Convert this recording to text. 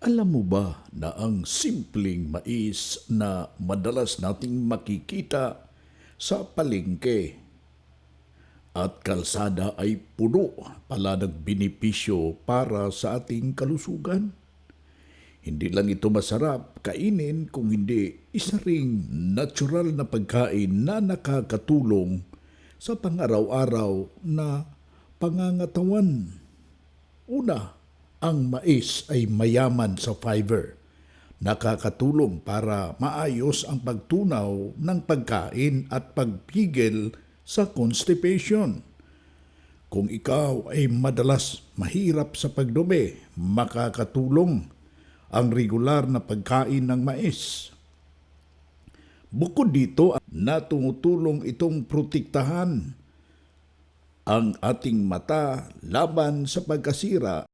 Alam mo ba na ang simpleng mais na madalas nating makikita sa palengke at kalsada ay puno pala ng benepisyo para sa ating kalusugan? Hindi lang ito masarap kainin kung hindi isa ring natural na pagkain na nakakatulong sa pangaraw-araw na pangangatawan. Una, ang mais ay mayaman sa fiber. Nakakatulong para maayos ang pagtunaw ng pagkain at pagpigil sa constipation. Kung ikaw ay madalas mahirap sa pagdumi, makakatulong ang regular na pagkain ng mais. Bukod dito, na tumutulong itong protektahan ang ating mata laban sa pagkasira